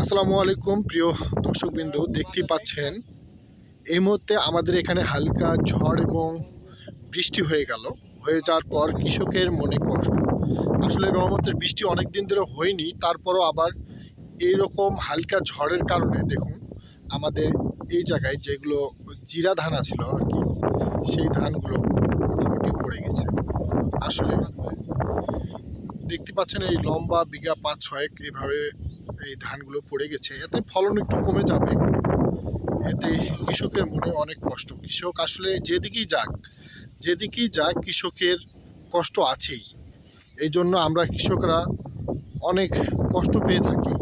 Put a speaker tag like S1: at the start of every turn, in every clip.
S1: আসসালামু আলাইকুম, প্রিয় দর্শকবৃন্দ, দেখতেই পাচ্ছেন, এই মুহূর্তে আমাদের এখানে হালকা ঝড় এবং বৃষ্টি হয়ে গেল, হয়ে যাওয়ার পর কৃষকের মনে কষ্ট। আসলে রহমতের বৃষ্টি অনেক দিন ধরে হয়নি, তারপরও আবার এই রকম হালকা ঝড়ের কারণে দেখুন, আমাদের এই জায়গায় যেগুলো জিরা ধান আছিল আর কি, সেই ধানগুলো মোটামুটি পড়ে গেছে। আসলে দেখতে পাচ্ছেন এই লম্বা বিঘা পাঁচ ছয়েক এইভাবে এই ধানগুলো পড়ে গেছে। এতে ফলন একটু কমে যাবে। এতে কৃষকের মনে অনেক কষ্ট। কৃষক আসলে যেদিকেই যাক যেদিকেই যাক কৃষকের কষ্ট আছেই। এই জন্য আমরা কৃষকরা অনেক কষ্ট পেয়ে থাকি।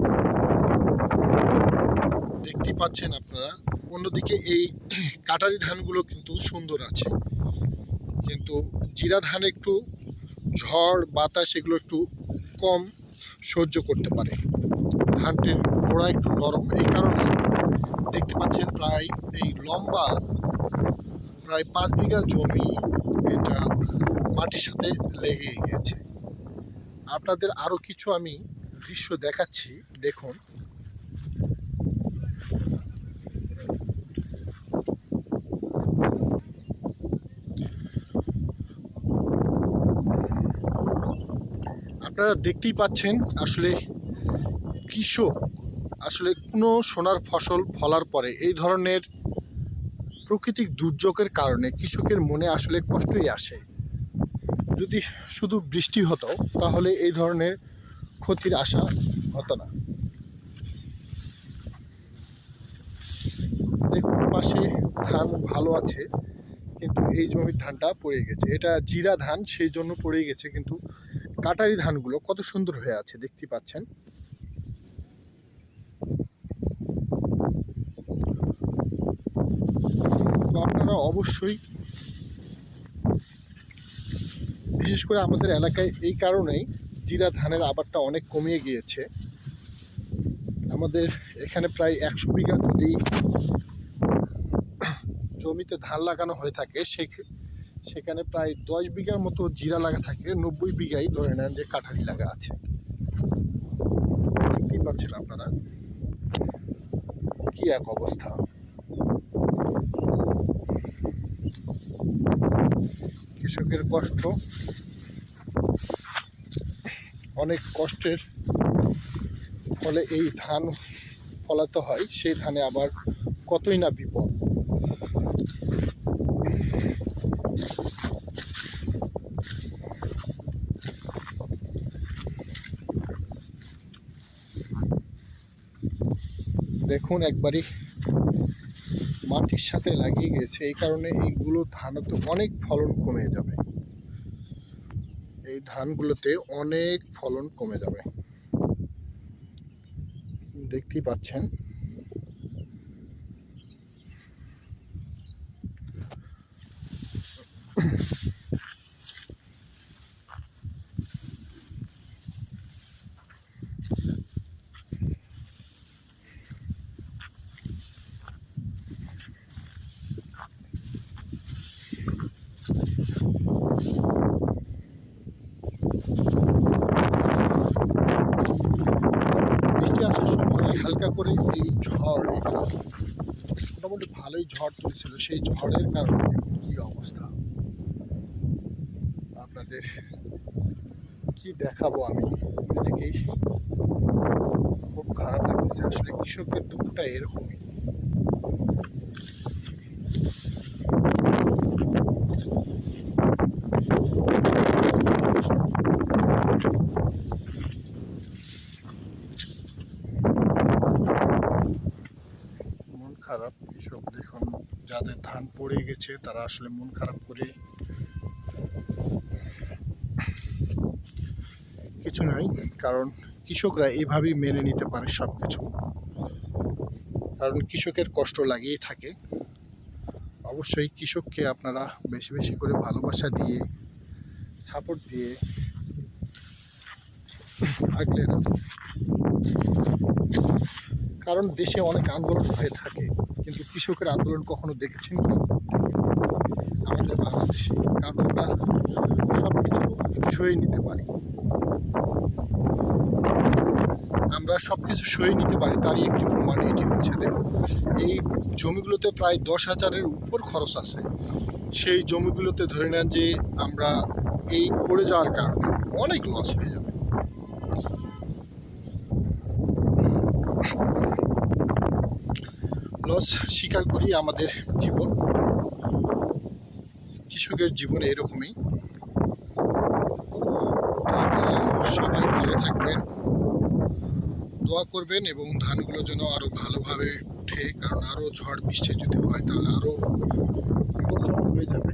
S1: দেখতে পাচ্ছেন আপনারা অন্যদিকে এই কাটারি ধানগুলো কিন্তু সুন্দর আছে। কিন্তু জিরা ধান একটু ঝড়, বাতাস এগুলো একটু কম সহ্য করতে পারে। ধানটির গোড়া একটু নরম। এই কারণে দেখতে পাচ্ছেন প্রায় এই লম্বা প্রায় পাঁচ বিঘা জমি এটা মাটির সাথে লেগে গেছে। আপনাদের আরও কিছু আমি দৃশ্য দেখাচ্ছি। দেখুন। আপনারা দেখতেই পাচ্ছেন আসলে কৃষক আসলে কোনো সোনার ফসল ফলার পরে এই ধরনের প্রাকৃতিক দুর্যোগের কারণে কৃষকের মনে আসলে কষ্টই আসে। যদি শুধু বৃষ্টি হতো, তাহলে এই ধরনের ক্ষতির আশা হতো না। দেখুন, পাশে ধান ভালো আছে, কিন্তু এই জমির ধানটা পড়ে গেছে। এটা জিরা ধান, সেই জন্য পড়ে গেছে, কিন্তু কাটারি ধানগুলো কত সুন্দর হয়ে আছে দেখতে পাচ্ছেন? আপনারা অবশ্যই বিশেষ করে আমাদের এলাকায় এই কারণেই জিরা ধানের আবারটা অনেক কমিয়ে গিয়েছে। আমাদের এখানে প্রায় একশো বিঘা যদি জমিতে ধান লাগানো হয়ে থাকে সে সেখানে প্রায় দশ বিঘার মতো জিরা লাগা থাকে, নব্বই বিঘাই ধরে নেন যে কাঠারি লাগা আছে। দেখতেই পাচ্ছেন আপনারা কি এক অবস্থা। কৃষকের কষ্ট, অনেক কষ্টের, ফলে এই ধান ফলাতে হয়, সেই ধানে আবার কতই না বিপদ। দেখুন, একবারই মাটির সাথে লাগিয়ে গেছে এই কারণে এইগুলো ধান তো অনেক ফলন কমে যাবে। এই ধানগুলোতে অনেক ফলন কমে যাবে। দেখতেই পাচ্ছেন। বৃষ্টি করে এই ঝড় মোটামুটি ভালোই ঝড় তুলেছিল। সেই ঝড়ের কারণে কি অবস্থা? আপনাদের কি দেখাবো আমি? নিজেকেই খুব খারাপ লাগতেছে। আসলে কৃষকের দুঃখটা এরকমই মন খারাপ কৃষক দেখুন, যাদের ধান পড়ে গেছে, তারা আসলে মন খারাপ করে কিছু নাই, কারণ কৃষকরা এইভাবেই মেনে নিতে পারে সব কিছু কারণ কৃষকের কষ্ট লাগিয়েই থাকে। অবশ্যই কৃষককে আপনারা বেশি বেশি করে ভালোবাসা দিয়ে সাপোর্ট দিয়ে রাখুন। কারণ দেশে অনেক আন্দোলন হয়ে থাকে, কিন্তু কৃষকের আন্দোলন কখনো দেখেছেন কি? আমাদের বাংলাদেশে, কারণ আমরা সব কিছু সয়ে নিতে পারি। আমরা সব কিছু সয়ে নিতে পারি, তারই একটি প্রমাণ এটি হচ্ছে, দেখুন, এই জমিগুলোতে প্রায় দশ হাজারের উপর খরচ আছে। সেই জমিগুলোতে ধরে নেন যে আমরা এই পড়ে যাওয়ার কারণে অনেক লস হয়ে যাবে। লস স্বীকার করি আমাদের জীবন। কৃষকের জীবন এরকমই। সবাই ভালো থাকবেন। দোয়া করবেন এবং ধানগুলো যেন আরও ভালোভাবে উঠে, কারণ আরও ঝড়, বৃষ্টি যদি হয় তাহলে আরও বিপজ্জনক হয়ে যাবে।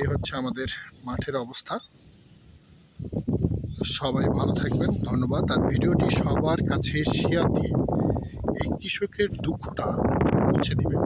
S1: এই হচ্ছে আমাদের মাঠের অবস্থা। সবাই ভালো থাকবেন, ধন্যবাদ। আর ভিডিওটি সবার কাছে শেয়ার দিয়ে এই কৃষকের দুঃখটা পৌঁছে দেবে।